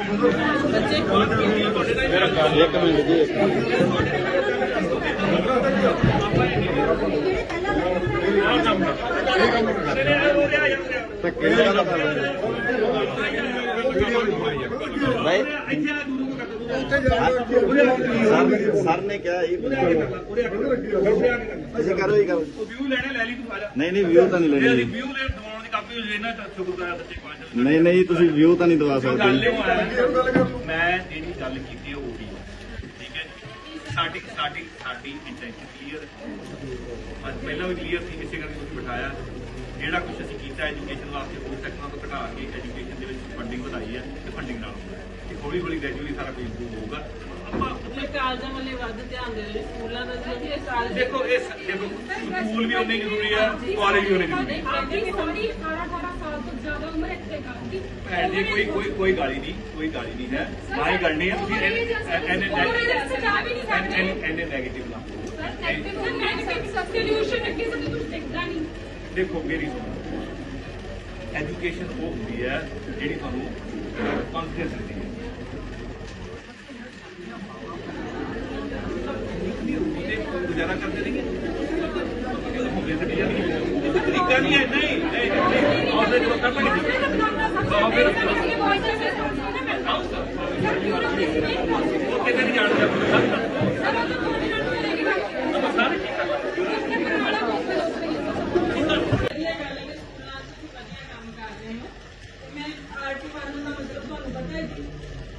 ਇੱਕ ਮਿੰਟ ਜੀ ਇੱਕ ਮਿੰਟ ਧੱਕੇ ਨਾਲ ਗੱਲ ਕਰ ਰਹੇ ਭਾਈ ਸਰ ਸਰ ਲੈਣੇ ਤੂੰ ਨਹੀਂ ਨਹੀਂ ਹੋ ਸੱਚੇ ਪਾਤਸ਼ਾਹ ਤੁਸੀਂ ਵਿਊ ਤਾਂ ਨਹੀਂ ਦਵਾ ਗੱਲ ਸਕਦੇ। ਇਹ ਹੋਇਆ ਮੈਂ ਜਿਹੜੀ ਗੱਲ ਕੀਤੀ ਉਹ ਹੋਈ ਠੀਕ ਹੈ ਸਾਡੀ ਸਾਡੀ ਸਾਡੀ ਇੰਟੈਂਸ਼ਨ ਕਲੀਅਰ ਅੱਜ ਪਹਿਲਾਂ ਵੀ ਕਲੀਅਰ ਸੀ ਇਸੇ ਕਰਕੇ ਤੁਸੀਂ ਬਿਠਾਇਆ ਜਿਹੜਾ ਕੁਝ ਅਸੀਂ ਕੀਤਾ ਐਜੂਕੇਸ਼ਨ ਵਾਸਤੇ ਹੋਰ ਸੈਕਟਰਾਂ ਤੋਂ ਘਟਾ ਕੇ ਐਜੂਕੇਸ਼ਨ ਦੇ ਵਿੱਚ ਫੰਡਿੰਗ ਵਧਾਈ ਹੈ ਤੇ ਫੰਡਿੰਗ ਨਾਲ ਹੋਇਆ। ਹੈ। ਹੌਲੀ ਹੌਲੀ ਗ੍ਰੈਜੂਅਲੀ ਸਾਰਾ ਕੁਝ ਇੰਪਰੂਵ ਹੋਊਗਾ। ਆਪਾਂ ਆਪਣੇ ਕਾਲਜਾਂ ਵੱਲੇ ਵੱਧ ਧਿਆਨ ਦੇ ਰਹੇ ਸਕੂਲਾਂ ਦਾ ਜੀ ਇਹ ਕਾਲਜ ਦੇਖੋ ਇਹ ਸ- ਦੇਖੋ ਸਕੂਲ ਵੀ ਉਨੇ ਜ਼ਰੂਰੀ ਆ ਕਾਲਜ ਵੀ ਉਨੇ ਜ਼ਰੂਰੀ ਆ। ਆਪਣੀ ਸਾਡੀ 18 18 ਸਾਲ ਤੋਂ ਜ਼ਿਆਦਾ ਉਮਰ ਇੱਥੇ ਕਰਦੀ ਭੈਣ ਜੀ ਕੋਈ ਕੋਈ ਕੋਈ ਗਾਲੀ ਨਹੀਂ ਕੋਈ ਗਾਲੀ ਨਹੀਂ ਹੈ। ਨਾ ਹੀ ਕਰਨੀ ਹੈ ਤੁਸੀਂ ਐਨੇ ਐਨੇ ਐਨੇ ਨੈਗੇਟਿਵ ਨਾ। ਨੈਗੇਟਿਵ ਨੈਗੇਟਿਵ ਸਬਸਟੀਟਿਊਸ਼ਨ ਅੱਗੇ ਤੋਂ ਕੁਝ ਦਿਖਦਾ ਨਹੀਂ। ਦੇਖੋ ਮੇਰੀ ਐਜੂਕੇਸ਼ਨ ਉਹ ਹੁੰਦੀ ਹੈ ਜਿਹੜੀ ਤੁਹਾਨੂੰ ਕੌਨਫੀਡੈਂਸ ਦਿੰਦੀ ਹੈ ਉਹਦੇ ਕੋਲ ਗੁਜ਼ਾਰਾ ਕਰਦੇ ਨਹੀਂ ਹੁੰਦੇ ਤੇ ਨਹੀਂ ਇਹ ਤਾਂ ਤਰੀਕਾ ਨਹੀਂ ਹੈ ਨਹੀਂ ਨਹੀਂ ਨਹੀਂ ਆਉਂਦੇ ਜਦੋਂ ਕਰਨਾ ਨਹੀਂ ਉਹ ਕਿਤੇ ਨਹੀਂ ਜਾਣਦਾ ਵਧੀਆ ਗੱਲ ਹੈ ਕਿ ਸਕੂਲਾਂ 'ਚ ਤੁਸੀਂ ਵਧੀਆ ਕੰਮ ਕਰ ਰਹੇ ਹੋ ਮੈਂ ਆਰਟੀ ਵਨ ਦਾ ਮਤਲਬ ਤੁਹਾਨੂੰ ਪਤਾ ਹੈ ਜੀ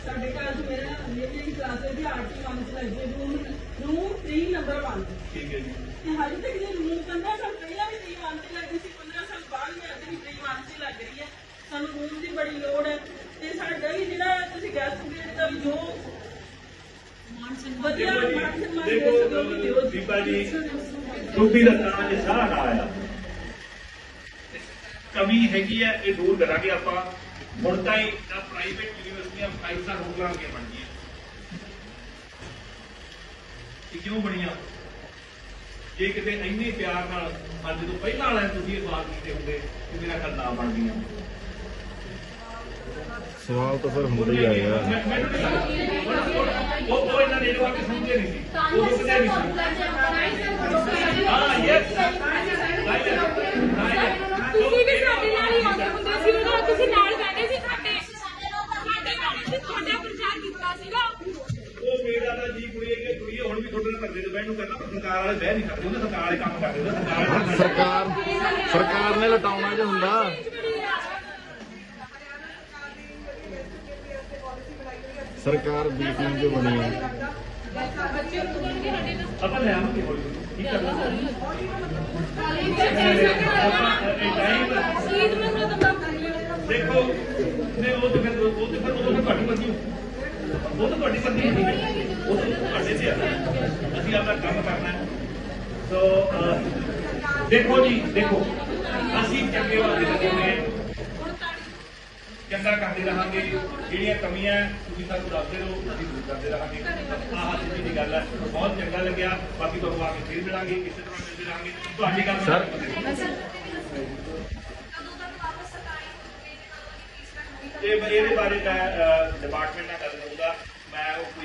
ਸਾਡੇ ਘਰ 'ਚ ਮੇਰਾ ਮੇਰੀ ਇੱਕ ਕਲਾਸ ਹੈ ਜੀ ਆਰਟੀ ਵਨ 'ਚ ਲੱਗੇ ਰੂਮ ਰੂਮ 3 ਨੰਬਰ 1 ਠੀਕ ਹੈ ਜੀ ਤੇ ਹਾਲੇ ਤੱਕ ਜੇ ਰੂਮ 15 ਸਾਲ ਪਹਿਲਾਂ ਵੀ 3 1 'ਚ ਲੱਗਦੀ ਸੀ 15 ਸਾਲ ਬਾਅਦ ਵੀ ਅੱਜ ਵੀ 3 1 'ਚ ਲੱਗ ਰਹੀ ਹੈ ਸਾਨੂੰ ਰੂਮ ਦੀ ਬੜੀ ਲੋੜ ਹੈ ਤੇ ਸਾਡਾ ਵੀ ਜਿਹੜਾ ਤੁਸੀਂ ਗੈਸਟ ਗ੍ਰੇਡ ਦਾ ਵੀ ਜੋ ਵਧੀਆ ਮਾਨ ਸਨਮਾਨ ਦੇ ਦੇਖੋ ਸਕਦੇ ਹੋ ਵੀ ਦਿਓ ਜੀ। ਦੀਪਾ ਜੀ ਟੋਪੀ ਦਾ ਤਾਂ ਜੇ ਸਾਰਾ ਨਾ ਆਇਆ ਕਮੀ ਹੈਗੀ ਹੈ ਇਹ ਦੂਰ ਕਰਾਂਗੇ ਆਪਾਂ। ਹੁਣ ਤਾਂ ਹੀ ਪ੍ਰਾਈਵੇਟ ਯੂਨੀਵਰਸਿਟੀਆਂ 5 ਸਟਾਰ ਹੋਟਲਾਂ ਕੇ ਬਣ ਗਈਆਂ। ਇਹ ਕਿਉਂ ਬਣੀਆਂ? ਜੇ ਕਿਤੇ ਇੰਨੇ ਪਿਆਰ ਨਾਲ ਅੱਜ ਤੋਂ ਪਹਿਲਾਂ ਵਾਲਿਆਂ ਤੁਸੀਂ ਇਹ ਸਵਾਲ ਕੀਤੇ ਹੁੰਦੇ ਕਿ ਮੇਰਾ ਘਰ ਨਾ ਬਣ ਗਈਆਂ। ਸਵਾਲ ਤਾਂ ਫਿਰ ਹੁੰਦਾ ਹੀ ਨਹੀਂ ਲੱਗਦਾ। ਉਹ ਉਹ ਇਹਨਾਂ ਨੇ ਆ ਕੇ ਸਮਝੇ ਨਹੀਂ ਸੀ। ਉਹ ਰੁਕਦੇ ਨਹੀਂ ਸੀ। ਹਾਂ ਯੈਸ ਸਰਕਾਰ ਵਾਲੇ ਬਹਿ ਨਹੀਂ ਸਕਦੇ ਉਹਨੇ ਸਰਕਾਰ ਵਾਲੇ ਕੰਮ ਕਰਦੇ ਉਹਨੇ ਸਰਕਾਰ ਵਾਲੇ ਸਰਕਾਰ ਸਰਕਾਰ ਨੇ ਲਟਾਉਣਾ ਜੇ ਹੁੰਦਾ। ਸਰਕਾਰ ਬੀਟਿੰਗ ਜੋ ਬਣੀ ਹੈ ਆਪਾਂ ਲੈ ਆਵਾਂਗੇ ਹੌਲੀ ਦੇਖੋ ਨਹੀਂ ਉਹ ਤੇ ਫਿਰ ਉਹ ਤੇ ਫਿਰ ਉਹ ਤਾਂ ਮਰਜ਼ੀ ਹੋ। ਉਹ ਤਾਂ ਤੁਹਾਡੀ ਮਰਜ਼ੀ ਹੈ ਉਹ ਤਾਂ ਤੁਹਾਡੇ ਤੇ ਆ ਅਸੀਂ ਆਪਣਾ ਕੰਮ ਕਰਨਾ ਹੈ ਸੋ ਅਹ, ਦੇਖੋ ਜੀ ਦੇਖੋ ਅਸੀਂ ਚੰਗੇ ਵਾਸਤੇ ਲੱਗੇ ਹੋਏ ਹਾਂ ਚੰਗਾ ਕਰਦੇ ਰਹਾਂਗੇ ਜਿਹੜੀਆਂ ਕਮੀਆਂ ਹੈ, ਤੁਸੀਂ ਸਾਨੂੰ ਦੱਸਦੇ ਰਹੋ ਅਸੀਂ ਦੂਰ ਕਰਦੇ ਰਹਾਂਗੇ। ਆਹ ਸਿੱਧੀ ਦੀ ਗੱਲ ਹੈ ਬਹੁਤ ਚੰਗਾ ਲੱਗਿਆ। ਬਾਕੀ ਤੁਹਾਨੂੰ ਆ ਕੇ ਫਿਰ ਮਿਲਾਂਗੇ ਕਿਸੇ ਤਰ੍ਹਾਂ ਮਿਲਦੇ ਰਹਾਂਗੇ ਤੁਹਾਡੀ ਗੱਲ ਸਰ। ਇਹ ਇਹਦੇ ਬਾਰੇ ਮੈਂ ਡਿਪਾਰਟਮੈਂਟ ਨਾਲ ਗੱਲ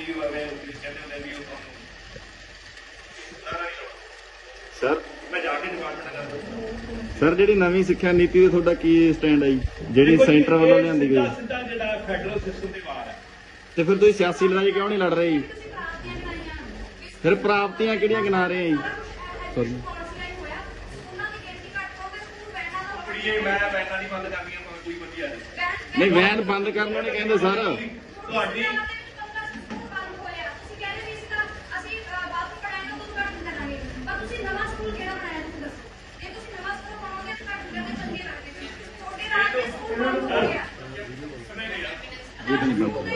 ਸਾਰਾ ਨਹੀਂ ਲਾਉਣਾ। ਸਰ? ਮੈਂ ਜਾ ਕੇ ਡਿਪਾਰਟਮੈਂਟ ਨਾਲ ਗੱਲ ਕਰੂੰਗਾ ਸਰ ਜਿਹੜੀ ਨਵੀਂ ਸਿੱਖਿਆ ਨੀਤੀ ਤੇ ਤੁਹਾਡਾ ਕੀ ਸਟੈਂਡ ਹੈ ਜੀ? ਜਿਹੜੀ ਸੈਂਟਰ ਵੱਲੋਂ ਲਿਆਂਦੀ ਗਈ। ਸਿੱਧਾ- ਸਿੱਧਾ ਜਿਹੜਾ ਫੈਡਰਲ ਸਿਸਟਮ ਦੇ ਬਾਹਰ ਹੈ। ਤੇ ਫਿਰ ਤੁਸੀਂ ਸਿਆਸੀ ਲੜਾਈ ਕਿਉਂ ਨਹੀਂ ਲੜ ਰਹੇ ਜੀ? ਫਿਰ ਪ੍ਰਾਪਤੀਆਂ ਕਿਹੜੀਆਂ ਗਿਣਾ ਰਹੇ ਆ ਜੀ? ਸੌਰੀ ਕੁੜੀਏ ਮੈਂ ਬੈਠਾ ਨਹੀਂ ਬੰਦ ਕਰਨੀਆਂ ਭਾਵੇਂ ਕੋਈ ਵਧੀਆ ਨਹੀਂ। ਨਹੀਂ ਵੈਨ ਬੰਦ ਕਰਨ ਨੂੰ ਨਹੀਂ ਕਹਿੰਦੇ ਸਰ। ਤੁਹਾਡੀ ਇਹ ਤਾਂ ਨਹੀਂ ਬੰਦ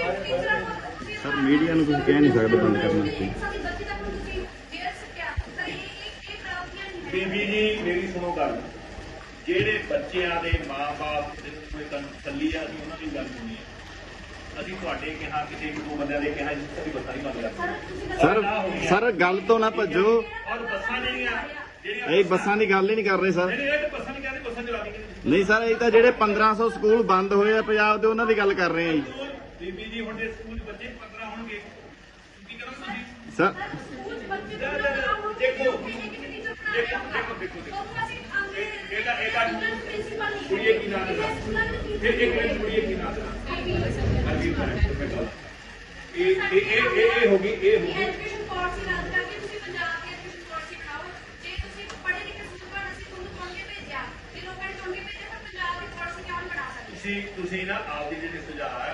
ਸਰ ਮੀਡੀਆ ਨੂੰ ਤੁਸੀਂ ਕਹਿ ਨਹੀਂ ਸਕਦੇ ਬੰਦ ਕਰਨ ਵਾਸਤੇ ਬੀਬੀ ਜੀ ਮੇਰੀ ਸੁਣੋ ਗੱਲ। ਜਿਹੜੇ ਬੱਚਿਆਂ ਦੇ ਮਾਪੇ ਦੇ ਕੋਈ ਤਸੱਲੀ ਆ ਅਸੀਂ ਉਹਨਾਂ ਦੀ ਗੱਲ ਸੁਣੀ ਹੈ। ਅਸੀਂ ਤੁਹਾਡੇ ਕਿਹਾ ਕਿਸੇ ਇੱਕ ਦੋ ਬੰਦਿਆਂ ਦੇ ਕਿਹਾ ਜਿਸ ਦੀ ਬੱਸਾਂ ਨਹੀਂ ਬੰਦ ਕਰਦੇ ਸਰ ਸਰ ਗੱਲ ਤੋਂ ਨਾ ਭੱਜੋ। ਔਰ ਬੱਸਾਂ ਜਿਹੜੀਆਂ ਜਿਹੜੀਆਂ ਇਹ ਬੱਸਾਂ ਦੀ ਗੱਲ ਹੀ ਨਹੀਂ ਕਰ ਰਹੇ ਸਰ। ਨਹੀਂ ਸਰ ਇਹ ਤਾਂ ਜਿਹੜੇ 1500 ਸਕੂਲ ਬੰਦ ਹੋਏ ਆ ਪੰਜਾਬ ਦੇ ਉਹਨਾਂ ਦੀ ਗੱਲ ਕਰ ਰਹੇ ਆ ਜੀ। ਬੀਬੀ ਜੀ ਹੁਣ ਦੇ ਸਕੂਲ ਬੱਚੇ ਤੁਸੀਂ ਸਰ ਦੇਖੋ ਦੇਖੋ ਦੇਖੋ ਦੇਖੋ ਦੇਖੋ ਇਹ- ਇਹਦਾ ਇਹਦਾ ਕੁੜੀਏ ਕੀ ਨਾਮ ਹੈ ਇਹ ਇੱਕ ਮਿੰਟ ਕੁੜੀਏ ਕੀ ਨਾਮ ਹੈ ਹਰਵੀਰ ਕੌਰ ਇਹ ਇਹ ਇਹ ਇਹ ਇਹ ਹੋ ਗਈ ਇਹ ਹੋ ਗਈ ਐਜੂਕੇਸ਼ਨ ਪਾਲਿਸੀ ਰੱਦ ਕਰਕੇ ਤੁਸੀਂ ਪੰਜਾਬ ਦੀ ਐਜੂਕੇਸ਼ਨ ਪਾਲਿਸੀ ਬਣਾਓ ਜੇ ਤੁਸੀਂ ਪੜ੍ਹੇ ਲਿਖੇ ਸੂਬਾ ਅਸੀਂ ਤੁਹਾਨੂੰ ਚੁਣ ਕੇ ਭੇਜਿਆ ਜੇ ਲੋਕਾਂ ਨੇ ਚੁਣ ਕੇ ਭੇਜਿਆ ਤਾਂ ਪੰਜਾਬ ਦੀ ਪਾਲਿਸੀ ਕਿਉਂ ਨਹੀਂ ਬਣਾ ਸਕਦੇ ਤੁਸੀਂ ਤੁਸੀਂ ਨਾ ਆਪਦੀ ਜਿਹੜੇ ਸੁਝਾਅ ਹੈ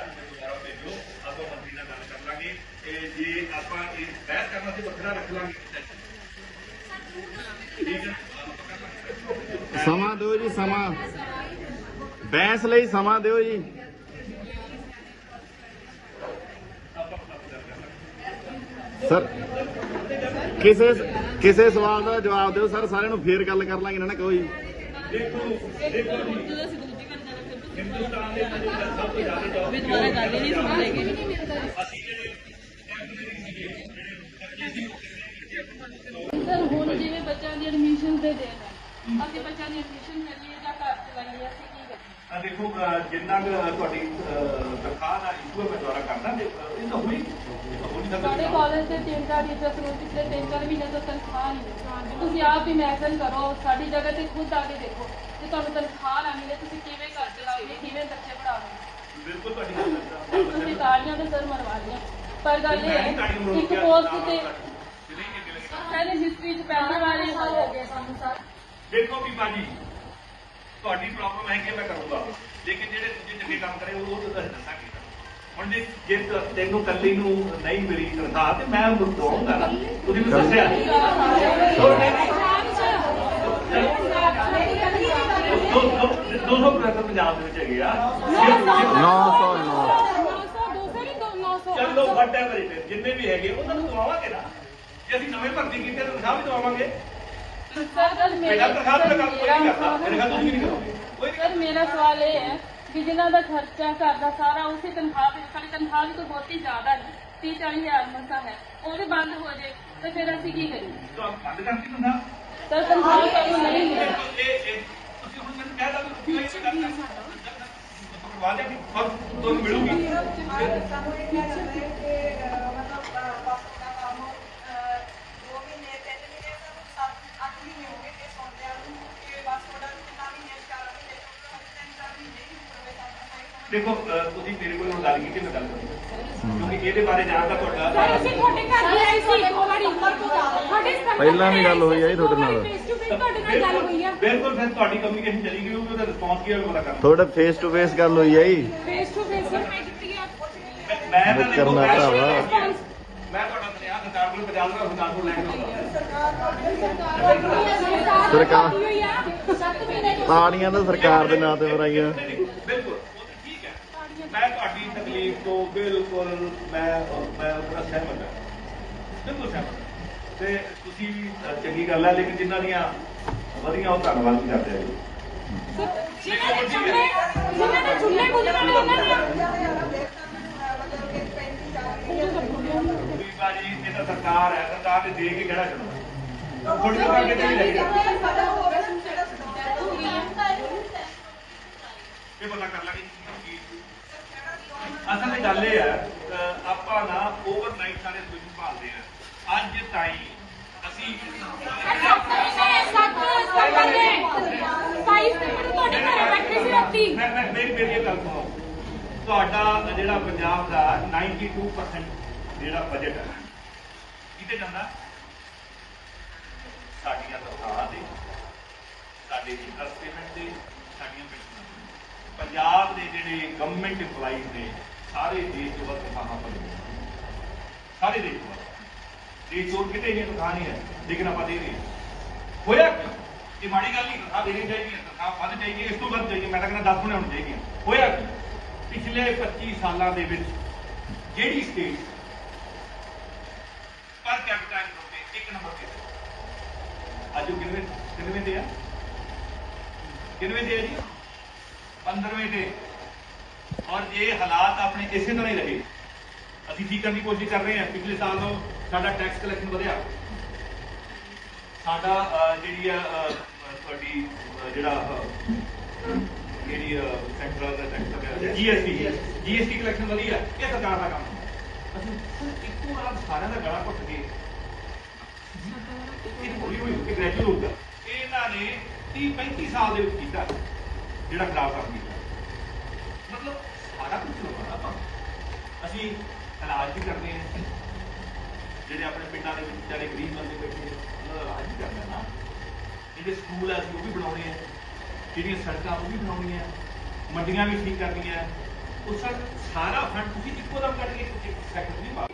ਇਹ ਜੇ ਆਪਾਂ ਇਹ ਬਹਿਸ ਕਰਨਾ ਸੀ ਵੱਖਰਾ ਰੱਖ ਲਾਂਗੇ ਠੀਕ ਹੈ? ਸਮਾਂ ਦਿਓ ਜੀ ਸਮਾਂ। ਬੈਂਸ ਲਈ ਸਮਾਂ ਦਿਓ ਜੀ। ਸਰ ਕਿਸੇ ਕਿਸੇ ਸਵਾਲ ਦਾ ਜਵਾਬ ਦਿਓ। ਸਰ ਸਾਰਿਆਂ ਨੂੰ ਫੇਰ ਗੱਲ ਕਰ ਲਾਂਗੇ ਨਾ ਨਾ ਕਹੋ ਜੀ। ਦੇਖੋ ਦੇਖੋ ਜੀ। ਹਿੰਦੁਸਤਾਨ ਦੇ ਸਭ ਤੋਂ ਜ਼ਿਆਦਾ ਜੌਬ ਵੀ ਦੁਬਾਰਾ ਗੱਲ ਹੀ ਨਹੀਂ ਸੁਣ ਲੈਗੇ। ਅਸੀਂ ਜਿਹੜੇ ਸਰ ਹੁਣ ਜਿਵੇਂ ਬੱਚਿਆਂ ਦੀ ਐਡਮਿਸ਼ਨ ਦੇ ਦੇਣ ਹੈ। ਅਸੀਂ ਬੱਚਿਆਂ ਦੀ ਐਡਮਿਸ਼ਨ ਕਰੀਏ ਜਾਂ ਘਰ ਚਲਾਈਏ ਅਸੀਂ ਕੀ ਕਰੀਏ? ਆ ਦੇਖੋ ਅਹ ਜਿੰਨਾ ਕੁ ਤੁਹਾਡੀ ਅਹ, ਤਨਖਾਹ ਦਾ ਇਸ਼ੂ ਹੈ ਮੈਂ ਦੁਆਰਾ ਕਰਦਾ। ਤੇ ਅਹ, ਇਹ ਤਾਂ ਹੋਈ ਇਹ ਤਾਂ ਹੋ ਨਹੀਂ ਸਕਦਾ ਸਾਡੇ ਕਾਲਜ ਦੇ ਤਿੰਨ ਚਾਰ ਟੀਚਰਸ ਨੂੰ ਪਿਛਲੇ ਤਿੰਨ ਚਾਰ ਮਹੀਨੇ ਤੋਂ ਤਨਖਾਹ ਨਹੀਂ ਮਿਲੀ। ਤੁਸੀਂ ਆਪ ਇਮੇਜਿਨ ਕਰੋ ਸਾਡੀ ਜਗ੍ਹਾ ਤੇ ਖੁਦ ਆ ਕੇ ਦੇਖੋ ਜੇ ਤੁਹਾਨੂੰ ਤਨਖਾਹ ਨਾ ਮਿਲੇ ਤੁਸੀਂ ਕਿਵੇਂ ਘਰ ਚਲਾਓਗੇ ਕਿਵੇਂ ਬੱਚੇ ਪੜਾਓਗੇ ਬਿਲਕੁਲ ਤੁਹਾਡੀ ਗੱਲ ਹੈ ਤੁਸੀਂ ਤਾਲੀਆਂ ਤਾਂ ਸਰ ਮਰਵਾ ਲਈਆਂ ਪਰ ਗੱਲ ਇਹ ਹੈ ਇੱਕ ਪੋਸਟ ਤੇ ਸਾਡੇ ਹਿਸਟਰੀ ਚ ਪਹਿਲੀ ਇਹ ਹੋ ਗਿਆ ਸਾਨੂੰ ਸਰ। ਦੇਖੋ ਵੀ ਬਾਜੀ ਤੁਹਾਡੀ ਪ੍ਰੋਬਲਮ ਹੈ ਕਿ ਮੈਂ ਕਰੂੰਗਾ। ਲੇਕਿਨ ਜਿਹੜੇ ਦੂਜੇ ਚੰਗੇ ਕੰਮ ਕਰੇ ਉਹ ਉਹ ਤਾਂ ਦੱਸਾਂਗੇ। ਹੁਣ ਜੇ ਜੇ ਤੈਨੂੰ ਕੱਲੀ ਨੂੰ ਨਹੀਂ ਮਿਲੀ ਤਨਖਾਹ ਤੇ ਮੈਂ ਦਵਾਉਂਗਾ ਨਾ। ਤੁਸੀਂ ਮੈਨੂੰ ਦੱਸਿਆ ਦੋ ਦੋ 200 ਪ੍ਰੋਜੈਕਟ ਪੰਜਾਬ ਦੇ ਵਿੱਚ ਹੈਗੇ ਆ। 909 ਚਲੋ ਵਟਐਵਰ ਇਟ ਇਜ਼ ਜਿੰਨੇ ਵੀ ਹੈਗੇ ਉਹਨਾਂ ਨੂੰ ਦਵਾਵਾਂਗੇ ਨਾ ਜੇ ਅਸੀਂ ਨਵੇਂ ਭਰਤੀ ਕੀਤੇ ਤਾਂ ਤਨਖਾਹ ਵੀ ਦਵਾਵਾਂਗੇ ਸਰ ਗੱਲ ਮੇਰੀ ਮੇਰਾ ਤਨਖਾਹ ਤੇ ਕੰਮ ਕੋਈ ਨਹੀਂ ਕਰਦਾ ਮੇਰੇ ਖਿਆਲ ਤੁਸੀਂ ਵੀ ਨਹੀਂ ਕਰੋਗੇ ਕੋਈ ਨਹੀਂ ਸਰ ਮੇਰਾ ਸਵਾਲ ਇਹ ਹੈ ਕਿ ਜਿਨ੍ਹਾਂ ਦਾ ਖਰਚਾ ਘਰ ਦਾ ਸਾਰਾ ਉਸੇ ਤਨਖਾਹ ਤੇ ਸਾਡੀ ਤਨਖਾਹ ਵੀ ਕੋਈ ਬਹੁਤੀ ਜ਼ਿਆਦਾ ਨਹੀਂ 30 40 ਹਜ਼ਾਰ ਮਸਾ ਹੈ ਉਹ ਵੀ ਬੰਦ ਹੋ ਜੇ ਤੇ ਫਿਰ ਅਸੀਂ ਕੀ ਕਰੀਏ ਤੁਹਾਨੂੰ ਬੰਦ ਕਰਤੀ ਤਨਖਾਹ ਸਰ ਤਨਖਾਹ ਸਾਨੂੰ ਨਹੀਂ ਮਿਲੀ ਇਹ ਇਹ ਤੁਸੀਂ ਹੁਣ ਮੈਨੂੰ ਕਹਿ ਦੋ ਕਿ ਤੁਸੀਂ ਇਹ ਕਰਨਾ ਪਕੜਵਾ ਦਿਆ ਕਿ ਫਰ ਤੁਹਾਨੂੰ ਮਿਲੂਗੀ ਸਾਨੂੰ ਇਹ ਕਿਹਾ ਜਾਂਦਾ ਹੈ ਕਿ ਅਹ, ਮਤਲਬ ਅਹ, ਪਾਸਪੋਰਟ ਦਾ ਕੰਮ ਅਹ, ਦੋ ਮਹੀਨੇ ਤਿੰਨ ਮਹੀਨੇ ਸਾਨੂੰ ਸੱਤ ਅੱਠ ਮਹੀਨੇ ਹੋ ਗਏ ਇਹ ਸੁਣਦਿਆਂ ਨੂੰ ਕਿ ਪਾਸਪੋਰਟ ਦਾ ਕਿੰਨਾ ਮਹੀਨੇ ਚਾਰ ਮਹੀਨੇ ਤੋਂ ਤਿੰਨ ਚਾਰ ਮਹੀਨੇ ਹੀ ਹੋਵੇ ਸਾਨੂੰ ਦੇਖੋ ਅਹ, ਤੁਸੀਂ ਮੇਰੇ ਕੋਲ ਹੁਣ ਗੱਲ ਕੀਤੀ ਮੈਂ ਗੱਲ ਕਰਾਂਗਾ ਕਿਉਂਕਿ ਇਹਦੇ ਬਾਰੇ ਜਾਣ ਦਾ ਸਰ ਤੁਹਾਡਾ ਅਸੀਂ ਤੁਹਾਡੇ ਘਰ ਵੀ ਆਏ ਸੀ। ਇੱਕ ਵਾਰੀ ਤੁਹਾਡੇ ਪਹਿਲਾਂ ਵੀ ਗੱਲ ਹੋਈ ਆ ਜੀ ਤੁਹਾਡੇ ਨਾਲ। ਫੇਸ ਟੂ ਫੇਸ ਤੁਹਾਡੇ ਨਾਲ ਗੱਲ ਹੋਈ ਆ। ਬਿਲਕੁਲ ਫਿਰ ਤੁਹਾਡੀ ਕਮਿਊਨੀਕੇਸ਼ਨ ਚਲੀ ਗਈ ਹੋਊਗੀ ਉਹਦਾ ਰਿਸਪੌਂਸ ਕੀ ਹੋਵੇਗਾ ਪਤਾ ਕਰਨਾ ਤੁਹਾਡਾ ਫੇਸ ਟੂ ਫੇਸ ਗੱਲ ਹੋਈ ਆ ਜੀ। ਫੇਸ ਟੂ ਫੇਸ ਸਰ ਮੈਂ ਕੀਤੀ ਆ। ਮੈਂ- ਮੈਂ ਤਾਂ ਦੇਖੋ ਕਰਨਾ ਮੈਂ ਭਰਾਵਾ। ਮੈਂ ਤੁਹਾਡਾ ਸੁਨੇਹਾ ਸਰਕਾਰ ਕੋਲ ਪੰਜਾਬ ਦਾ ਸਰਕਾਰ ਕੋਲ ਲੈ ਕੇ ਆਉਂਦਾ। ਸਰਕਾਰ ਹੋਈ ਆ। 7 ਮਹੀਨੇ ਤੋਂ ਤਾੜੀਆਂ ਤਾਂ ਸਰਕਾਰ ਦੇ ਨਾਂ ਤੇ ਮਰਾਈਆਂ ਨਹੀਂ, ਨਹੀਂ, ਬਿਲਕੁਲ ਉਹ ਤਾਂ ਠੀਕ ਹੈ ਮੈਂ ਤੁਹਾਡੀ ਤਕਲੀਫ ਤੋਂ ਬਿਲਕੁਲ ਮੈਂ ਮੈਂ ਉਹਦਾ ਸਹਿਮਤ ਹਾਂ। ਬਿਲਕੁਲ ਸਹਿਮਤ। ਤੇ ਤੁਸੀਂ ਵੀ ਚੰਗੀ ਗੱਲ ਹੈ ਲੇਕਿਨ ਜਿਨ੍ਹਾਂ ਦੀਆਂ ਵਧੀਆ ਉਹ ਧੰਨਵਾਦ ਵੀ ਕਰਦੇ ਆ ਜੀ। ਜਿਨ੍ਹਾਂ ਦੇ ਚੁੱਲੇ ਜਿਨ੍ਹਾਂ ਦੇ ਚੁੱਲੇ ਬੁਝਣ ਵਾਲੇ ਉਹਨਾਂ ਦੀਆਂ ਮਤਲਬ ਕਿ 35 ਚਾਰ ਮਹੀਨੇ ਵੀ ਬਾਜੀ ਇਹ ਤਾਂ ਸਰਕਾਰ ਹੈ ਸਰਕਾਰ ਨੇ ਦੇ ਕੇ ਕਿਹੜਾ ਕਰਕੇ ਨਹੀਂ ਸੁਣਾਉਂਦਾ ਇਹ ਪਤਾ ਕਰ ਲਾਂਗੇ। ਅਸਲ ਵਿੱਚ ਗੱਲ ਇਹ ਹੈ ਆਪਾਂ ਨਾ ਓਵਰਨਾਈਟ ਸਾਰੇ ਸੋਲੂਸ਼ਨ ਭਾਲਦੇ ਆ ਅੱਜ ਤਾਈਂ ਅਸੀਂ ਮੇਰੀ ਮੇਰੀ ਇਹ ਗੱਲ ਸੁਣੋ ਤੁਹਾਡਾ ਜਿਹੜਾ ਪੰਜਾਬ ਦਾ 92% ਜਿਹੜਾ ਬਜਟ ਹੈ ਕਿਤੇ ਜਾਂਦਾ? ਸਾਡੀਆਂ ਤਨਖਾਹਾਂ ਦੇ ਸਾਡੇ ਇੰਟਰਸਟ ਪੇਮੈਂਟ ਦੇ ਸਾਡੀਆਂ ਪੈਨਸ਼ਨਾਂ ਪੰਜਾਬ ਦੇ ਜਿਹੜੇ ਗਵਰਨਮੈਂਟ EMPLOYEES ਨੇ ਸਾਰੇ ਦੇਸ਼ ਤੋਂ ਵੱਧ ਤਨਖਾਹਾਂ ਪਾਉਂਦੇ ਸਾਰੇ ਦੇਸ਼ ਤੋਂ ਵੱਧ ਦੇਸ਼ ਤੋਂ ਕਿਤੇ ਨਹੀਂ ਤਨਖਾਹ ਨਹੀਂ ਹੈ, ਲੇਕਿਨ ਆਪਾਂ ਦੇ ਰਹੇ ਹੋਇਆ ਕਿਉਂ ਇਹ ਮਾੜੀ ਗੱਲ ਨਹੀਂ, ਤਨਖਾਹ ਦੇਣੀ ਚਾਹੀਦੀ ਹੈ, ਤਨਖਾਹ ਵੱਧ ਚਾਹੀਦੀ ਇਸ ਤੋਂ ਵੱਧ ਚਾਹੀਦੀ ਮੈਂ ਤਾਂ ਕਹਿੰਦਾ 10 ਗੁਣੇ ਹੋਣੀ ਚਾਹੀਦੀ ਹੋਇਆ ਕੀ? ਪਿਛਲੇ 25 ਸਾਲਾਂ ਦੇ ਵਿੱਚ ਜਿਹੜੀ ਸਟੇਟ ਪਰ ਕੈਪੀਟਲ ਇਨਕਮ ਤੇ ਇੱਕ ਨੰਬਰ ਤੇ ਅੱਜ ਉਹ ਕਿੰਨਵੇਂ ਕਿੰਨਵੇਂ ਤੇ ਆ? ਕਿੰਨਵੇਂ ਤੇ ਹੈ ਜੀ? 15ਵੇਂ ਤੇ। ਔਰ ਇਹ ਹਾਲਾਤ ਆਪਣੇ ਇਸੇ ਤਰ੍ਹਾਂ ਹੀ ਰਹੇ, ਅਸੀਂ ਠੀਕ ਕਰਨ ਦੀ ਕੋਸ਼ਿਸ਼ ਕਰ ਰਹੇ ਹਾਂ? ਪਿਛਲੇ ਸਾਲ ਤੋਂ ਸਾਡਾ ਟੈਕਸ ਕਲੈਕਸ਼ਨ ਵਧਿਆ। ਸਾਡਾ ਜਿਹੜੀ ਆ ਤੁਹਾਡੀ ਜਿਹੜਾ ਜਿਹੜੀ ਸੈਂਟਰਲ ਦਾ ਟੈਕਸ ਜੀਐਸਟੀ ਜੀਐਸਟੀ ਕਲੈਕਸ਼ਨ ਵਧੀਆ ਇਹ ਸਰਕਾਰ ਦਾ ਕੰਮ ਅਸੀਂ ਇੱਕੋ ਰਾਤ ਸਾਰਿਆਂ ਦਾ ਗਲਾ ਘੁੱਟ ਕੇ ਇਹ ਹੌਲੀ ਹੌਲੀ ਕਿ ਗ੍ਰੈਜੂਏਟ ਹੋਊਗਾ। ਇਹਨਾਂ ਨੇ 30 35 ਸਾਲ ਦੇ ਵਿੱਚ ਕੀਤਾ, ਜਿਹੜਾ ਖਰਾਬ ਕੰਮ ਕੀਤਾ। ਮਤਲਬ ਸਾਰਾ ਕੁਝ ਹੋਣਾ ਆਪਾਂ। ਅਸੀਂ ਇਲਾਜ ਵੀ ਕਰਦੇ ਹਾਂ। ਜਿਹੜੇ ਆਪਣੇ ਪਿੰਡਾਂ ਦੇ ਵਿੱਚ ਜਿਹੜੇ ਗਰੀਬ ਬੰਦੇ ਬੈਠੇ ਉਹਨਾਂ ਦਾ ਇਲਾਜ ਵੀ ਕਰਦੇ ਹਾਂ ਨਾ। ਜਿਹੜੇ ਸਕੂਲ ਆ ਅਸੀਂ ਉਹ ਵੀ ਬਣਾਉਣੇ ਆ। ਜਿਹੜੀਆਂ ਸੜਕਾਂ ਉਹ ਵੀ ਬਣਾਉਣੀਆਂ। ਮੰਡੀਆਂ ਵੀ ਠੀਕ ਕਰਨੀਆਂ। ਉਹ ਸਰ ਸਾਰਾ ਫੰਡ ਤੁਸੀਂ ਇੱਕੋ ਦਮ ਕੱਢ ਕੇ ਇੱਕ ਸੈਕਟਰ ਨਹੀਂ ਪਾ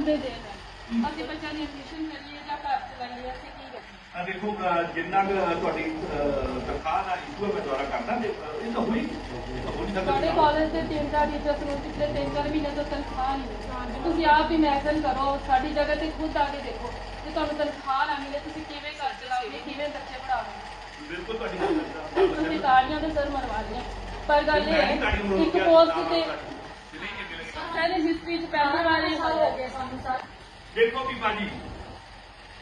ਦੀ ਐਡਮਿਸ਼ਨ ਦੇ ਦੇਣ ਹੈ। ਅਸੀਂ ਬੱਚਿਆਂ ਦੀ ਐਡਮਿਸ਼ਨ ਕਰੀਏ ਜਾਂ ਘਰ ਚਲਾਈਏ ਅਸੀਂ ਕੀ ਕਰੀਏ? ਆ ਦੇਖੋ ਅਹ ਜਿੰਨਾ ਕੁ ਤੁਹਾਡੀ ਅਹ, ਤਨਖਾਹ ਦਾ ਇਸ਼ੂ ਮੈਂ ਦੁਆਰਾ ਕਰਦਾ ਤੇ ਅਹ, ਇਹ ਤਾਂ ਹੋਈ ਇਹ ਤਾਂ ਹੋ ਨਹੀਂ ਸਕਦਾ ਸਾਡੇ ਕਾਲਜ ਦੇ ਤਿੰਨ ਚਾਰ ਟੀਚਰਸ ਨੂੰ ਪਿਛਲੇ ਤਿੰਨ ਚਾਰ ਮਹੀਨੇ ਤੋਂ ਤਨਖਾਹ ਨਹੀਂ ਮਿਲੀ। ਤੁਸੀਂ ਆਪ ਇਮੇਜਿਨ ਕਰੋ ਸਾਡੀ ਜਗ੍ਹਾ ਤੇ ਖੁਦ ਆ ਕੇ ਦੇਖੋ ਜੇ ਤੁਹਾਨੂੰ ਤਨਖਾਹ ਨਾ ਮਿਲੇ ਤੁਸੀਂ ਕਿਵੇਂ ਘਰ ਚਲਾਓਗੇ ਕਿਵੇਂ ਬੱਚੇ ਪੜਾਓਗੇ ਬਿਲਕੁਲ ਤੁਹਾਡੀ ਗੱਲ ਕਰਦਾ ਤੁਸੀਂ ਤਾਲੀਆਂ ਤੇ ਸਰ ਮਰਵਾ ਲਈਆਂ। ਪਰ ਗੱਲ ਇਹ ਹੈ ਇੱਕ ਪੋਸਟ ਤੇ ਸਾਡੇ ਹਿਸਟਰੀ ਚ ਪਹਿਲੀ ਸਰ। ਦੇਖੋ ਵੀ ਬਾਜੀ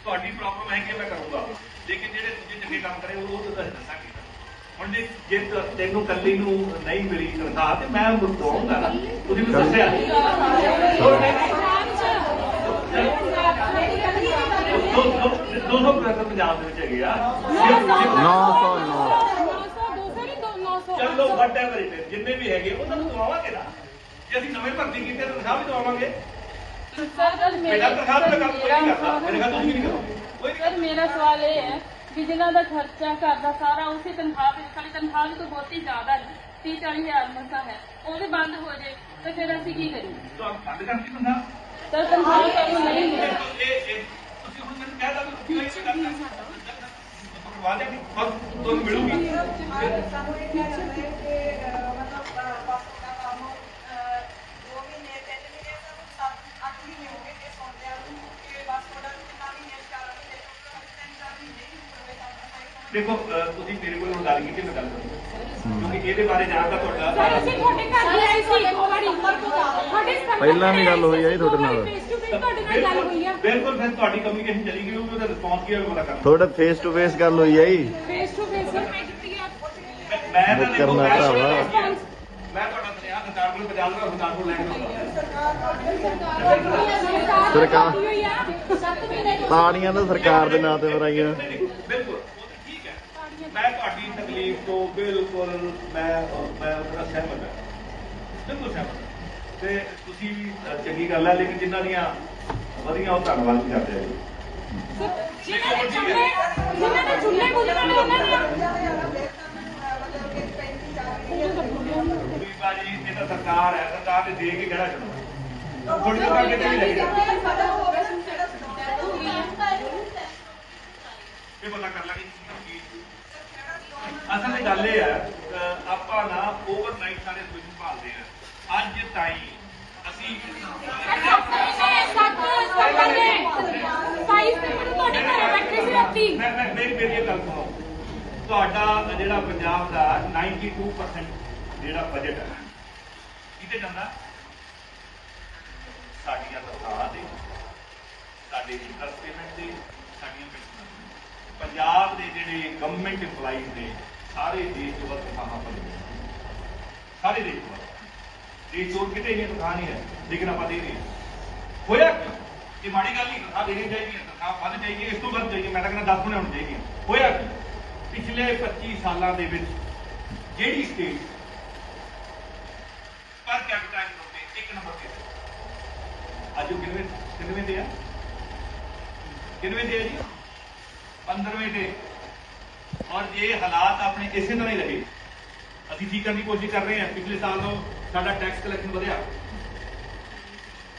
ਤੁਹਾਡੀ ਪ੍ਰੋਬਲਮ ਹੈ ਕਿ ਮੈਂ ਕਰੂੰਗਾ। ਲੇਕਿਨ ਜਿਹੜੇ ਦੂਜੇ ਚੰਗੇ ਕੰਮ ਕਰੇ ਉਹ ਤਾਂ ਦੱਸਾਂਗੇ ਹੁਣ ਜੇ ਜੇ ਤੈਨੂੰ ਕੱਲੀ ਨੂੰ ਨਹੀਂ ਮਿਲੀ ਤਨਖਾਹ ਤੇ ਮੈਂ ਦਵਾਉਂਗਾ ਨਾ ਤੁਸੀਂ ਮੈਨੂੰ ਦੱਸਿਆ। ਦੋ ਸੌ ਪ੍ਰੋਫੈਸਰ ਪੰਜਾਬ ਦੇ ਵਿੱਚ ਹੈਗੇ ਆ। 909 ਚਲੋ ਵਟਐਵਰ ਇਟ ਇਜ਼ ਜਿੰਨੇ ਵੀ ਹੈਗੇ ਉਹਨਾਂ ਨੂੰ ਦਵਾਵਾਂਗੇ ਨਾ। ਜੇ ਅਸੀਂ ਨਵੇਂ ਭਰਤੀ ਕੀਤੇ ਤਾਂ ਤਨਖਾਹ ਵੀ ਦਵਾਵਾਂਗੇ। ਸਰ ਗੱਲ ਮੇਰੀ ਮੇਰਾ ਤਨਖਾਹ ਕੰਮ ਕੋਈ ਨਹੀਂ ਕਰਦਾ। ਮੇਰੇ ਖਿਆਲ ਤੁਸੀਂ ਵੀ ਨਹੀਂ ਕਰੋਗੇ ਕੋਈ ਨਹੀਂ ਸਰ ਮੇਰਾ ਸਵਾਲ ਇਹ ਹੈ ਕਿ ਜਿਨ੍ਹਾਂ ਦਾ ਖਰਚਾ ਘਰ ਦਾ ਸਾਰਾ ਉਸੇ ਤਨਖਾਹ ਤੇ ਸਾਡੀ ਤਨਖਾਹ ਵੀ ਤਾਂ ਬਹੁਤ ਹੀ ਜ਼ਿਆਦਾ ਹੈ 30 40 ਹਜ਼ਾਰ ਮਸਾ ਹੈ। ਉਹ ਵੀ ਬੰਦ ਹੋ ਜੇ ਤਾਂ ਫਿਰ ਅਸੀਂ ਕੀ ਕਰੀਏ? ਤੁਹਾਨੂੰ ਬੰਦ ਕਰਤੀ ਤਨਖਾਹ? ਸਰ ਤਨਖਾਹ ਸਾਨੂੰ ਨਹੀਂ ਮਿਲੇ। ਦੇਖੋ, ਇਹ ਇਹ ਤੁਸੀਂ ਹੁਣ ਮੈਨੂੰ ਕਹਿ ਦੋ ਕਿ ਇਹ ਕਰਨਾ ਪਕੜਵਾ ਦੇ ਕਿ ਤੁਹਾਨੂੰ ਮਿਲੂਗੀ ਸਾਨੂੰ ਇਹ ਕਿਹਾ ਜਾਂਦਾ ਹੈ ਕਿ ਅਹ, ਮਤਲਬ ਅਹ, ਪਾਸਪੋਰਟ ਦਾ ਕੰਮ ਅਹ, ਦੋ ਮਹੀਨੇ ਤਿੰਨ ਮਹੀਨੇ ਸਾਨੂੰ ਸੱਤ ਅੱਠ ਮਹੀਨੇ ਹੋ ਗਏ ਇਹ ਸੁਣਦਿਆਂ ਨੂੰ ਕਿ ਪਾਸਪੋਰਟ ਦਾ ਕਿੰਨਾ ਮਹੀਨੇ ਚਾਰ ਮਹੀਨੇ ਤੋਂ ਤਿੰਨ ਚਾਰ ਮਹੀਨੇ ਹੀ ਹੋਏ ਤਾਂ ਆਪਾਂ ਇਹ ਸਮਝ ਦੇਖੋ ਤੁਸੀਂ ਮੇਰੇ ਕੋਲ ਹੁਣ ਗੱਲ ਕੀਤੀ ਮੈਂ ਗੱਲ ਕਰੂੰਗਾ। ਕਿਉਂਕਿ ਇਹਦੇ ਬਾਰੇ ਜਾਣਦਾ ਤੁਹਾਡਾ ਤੁਹਾਡੇ ਘਰ ਵੀ ਆਈ ਸੀ ਇੱਕ ਵਾਰੀ ਤੁਹਾਡੇ ਸਰਕਾਰ ਪਹਿਲਾਂ ਵੀ ਗੱਲ ਹੋਈ ਆ ਜੀ ਤੁਹਾਡੇ ਨਾਲ। ਫੇਸ ਟੂ ਫੇਸ ਤੁਹਾਡੇ ਨਾਲ ਗੱਲ ਹੋਈ ਆ। ਬਿਲਕੁਲ ਫਿਰ ਤੁਹਾਡੀ ਕਮਿਊਨੀਕੇਸ਼ਨ ਚਲੀ ਗਈ ਹੋਊਗੀ ਉਹਦਾ ਰਿਸਪੌਂਸ ਕੀ ਹੋਵੇਗਾ ਪਤਾ ਕਰ। ਤੁਹਾਡਾ ਫੇਸ ਟੂ ਫੇਸ ਗੱਲ ਹੋਈ ਆ ਜੀ। ਫੇਸ ਟੂ ਫੇਸ ਮੈਂ ਕੀਤੀ ਆ। ਮੈਂ ਮੈਂ ਤਾਂ ਦੇਖੋ ਮੈਂ ਤੁਹਾਡਾ ਸਰਕਾਰ ਕੋਲ ਸਰਕਾਰ ਕੋਲ ਲੈ ਕੇ ਆਊਂਗਾ ਸਰਕਾਰ ਹੋਈ ਆ ਸੱਤ ਮਹੀਨੇ ਤੋਂ ਤਾੜੀਆਂ ਤਾਂ ਸਰਕਾਰ ਦੇ ਨਾਂ ਤੇ ਮਰਾਈਆਂ ਬਿਲਕੁਲ ਉਹ ਤਾਂ ਠੀਕ ਹੈ ਮੈਂ ਤੁਹਾਡੀ ਤਕਲੀਫ ਤੋਂ ਬਿਲਕੁਲ ਮੈਂ ਮੈਂ ਉਹਦਾ ਸਹਿਮਤ ਹਾਂ। ਬਿਲਕੁਲ ਸਹਿਮਤ ਤੇ ਤੁਸੀਂ ਵੀ ਚੰਗੀ ਗੱਲ ਹੈ ਲੇਕਿਨ ਜਿਨ੍ਹਾਂ ਦੀਆਂ ਵਧੀਆਂ ਉਹ ਧੰਨਵਾਦ ਵੀ ਕਰਦੇ ਆ ਜੀ। ਜਿਨ੍ਹਾਂ ਦੇ ਚੁੱਲ੍ਹੇ ਜਿਨ੍ਹਾਂ ਦੇ ਚੁੱਲ੍ਹੇ ਬੁਝਣ ਵਾਲੇ ਉਹਨਾਂ ਦੀਆਂ ਮਤਲਬ ਕਿ 35 ਚਾਰ ਵੀ ਬਾਜੀ ਇਹ ਤਾਂ ਸਰਕਾਰ ਹੈ ਸਰਕਾਰ ਨੇ ਦੇ ਕੇ ਕਿਹੜਾ ਚੁਣਾਉਣਾ ਥੋੜੀ ਕਰਕੇ ਤੇ ਇਹ ਪਤਾ ਕਰ ਲਾਂਗੇ। ਅਸਲ ਦੀ ਗੱਲ ਇਹ ਹੈ ਆਪਾਂ ਨਾ ਓਵਰਨਾਈਟ ਸਾਰੇ ਸੋਲੂਸ਼ਨ ਭਾਲਦੇ ਆ ਅੱਜ ਤਾਈਂ ਅਸੀਂ ਮੇਰੀ ਮੇਰੀ ਇਹ ਗੱਲ ਸੁਣੋ। ਤੁਹਾਡਾ ਜਿਹੜਾ ਪੰਜਾਬ ਦਾ 92% ਜਿਹੜਾ ਬਜਟ ਹੈ, ਕਿਤੇ ਜਾਂਦਾ? ਸਾਡੀਆਂ ਤਨਖਾਹਾਂ ਦੇ ਸਾਡੇ ਇੰਟਰਸਟ ਪੇਮੈਂਟ ਦੇ ਸਾਡੀਆਂ ਪੈਨਸ਼ਨਾਂ ਪੰਜਾਬ ਦੇ ਜਿਹੜੇ ਗਵਰਨਮੈਂਟ EMPLOYEES ਨੇ ਸਾਰੇ ਦੇਸ਼ ਤੋਂ ਵੱਧ ਤਨਖਾਹਾਂ ਪਾਉਂਦੇ ਸਾਰੇ ਦੇਸ਼ ਤੋਂ ਦੇਸ਼ ਤੋਂ ਕਿਤੇ ਨਹੀਂ ਤਨਖਾਹ ਨਹੀਂ ਹੈ, ਲੇਕਿਨ ਆਪਾਂ ਦੇ ਰਹੇ ਹੋਇਆ ਕੀ? ਇਹ ਮਾੜੀ ਗੱਲ ਨਹੀਂ, ਤਨਖਾਹ ਦੇਣੀ ਚਾਹੀਦੀ ਹੈ, ਤਨਖਾਹ ਵੱਧ ਚਾਹੀਦੀ ਇਸ ਤੋਂ ਵੱਧ ਚਾਹੀਦੀ ਮੈਂ ਤਾਂ ਕਹਿੰਦਾ 10 ਗੁਣੇ ਹੋਣੀ ਚਾਹੀਦੀ ਹੋਇਆ ਕੀ? ਪਿਛਲੇ 25 ਸਾਲਾਂ ਦੇ ਵਿੱਚ ਜਿਹੜੀ ਸਟੇਟ ਪਰ ਕੈਪੀਟਾ ਇਨਕਮ ਤੇ ਇੱਕ ਨੰਬਰ ਤੇ ਅੱਜ ਉਹ ਕਿੰਨਵੇਂ ਕਿੰਨਵੇਂ ਤੇ ਆ? ਕਿੰਨਵੇਂ ਤੇ ਹੈ ਜੀ? 15ਵੇਂ ਤੇ। ਔਰ ਜੇ ਹਾਲਾਤ ਆਪਣੇ ਇਸੇ ਤਰ੍ਹਾਂ ਹੀ ਰਹੇ ਅਸੀਂ ਠੀਕ ਕਰਨ ਦੀ ਕੋਸ਼ਿਸ਼ ਕਰ ਰਹੇ ਹਾਂ ਪਿਛਲੇ ਸਾਲ ਤੋਂ ਸਾਡਾ ਟੈਕਸ ਕਲੈਕਸ਼ਨ ਵਧਿਆ।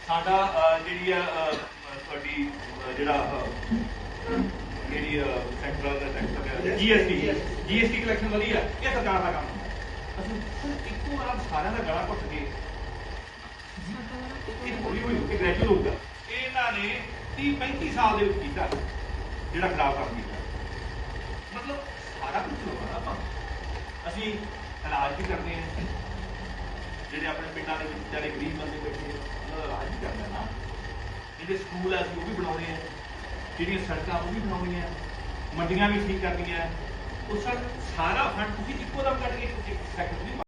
ਸਾਡਾ ਜਿਹੜੀ ਆ ਤੁਹਾਡੀ ਜਿਹੜਾ ਜਿਹੜੀ ਸੈਂਟਰਲ ਦਾ ਟੈਕਸ ਜੀਐਸਟੀ ਜੀਐਸਟੀ ਕਲੈਕਸ਼ਨ ਵਧੀਆ ਇਹ ਸਰਕਾਰ ਦਾ ਕੰਮ ਹੈ। ਅਸੀਂ ਇੱਕੋ ਵਾਰ ਸਾਰਿਆਂ ਦਾ ਗਲਾ ਘੁੱਟ ਕੇ ਇਹ ਹੌਲੀ ਹੌਲੀ ਕਿ ਗ੍ਰੈਜੂਅਲ ਹੋਊਗਾ। ਇਹ ਇਹਨਾਂ ਨੇ 30 35 ਸਾਲ ਦੇ ਵਿੱਚ ਕੀਤਾ ਜਿਹੜਾ ਖਰਾਬ ਕੰਮ ਕੀਤਾ। ਮਤਲਬ ਸਾਰਾ ਕੁਝ ਹੋਣਾ ਆਪਾਂ। ਅਸੀਂ ਇਲਾਜ ਵੀ ਕਰਦੇ ਹਾਂ। ਜਿਹੜੇ ਆਪਣੇ ਪਿੰਡਾਂ ਦੇ ਵਿੱਚ ਜਿਹੜੇ ਗਰੀਬ ਬੰਦੇ ਬੈਠੇ ਆ, ਉਹਨਾਂ ਦਾ ਇਲਾਜ ਵੀ ਕਰਦੇ ਨਾ ਜਿਹੜੇ ਸਕੂਲ ਆ ਅਸੀਂ ਉਹ ਵੀ ਬਣਾਉਣੇ ਆ ਜਿਹੜੀਆਂ ਸੜਕਾਂ ਉਹ ਵੀ ਬਣਾਉਣੀਆਂ ਮੰਡੀਆਂ ਵੀ ਠੀਕ ਕਰਨੀਆਂ ਉਹ ਸਰ ਸਾਰਾ ਫੰਡ ਤੁਸੀਂ ਇੱਕੋ ਦਮ ਕੱਢ ਕੇ ਇੱਕ ਸੈਕਟਰ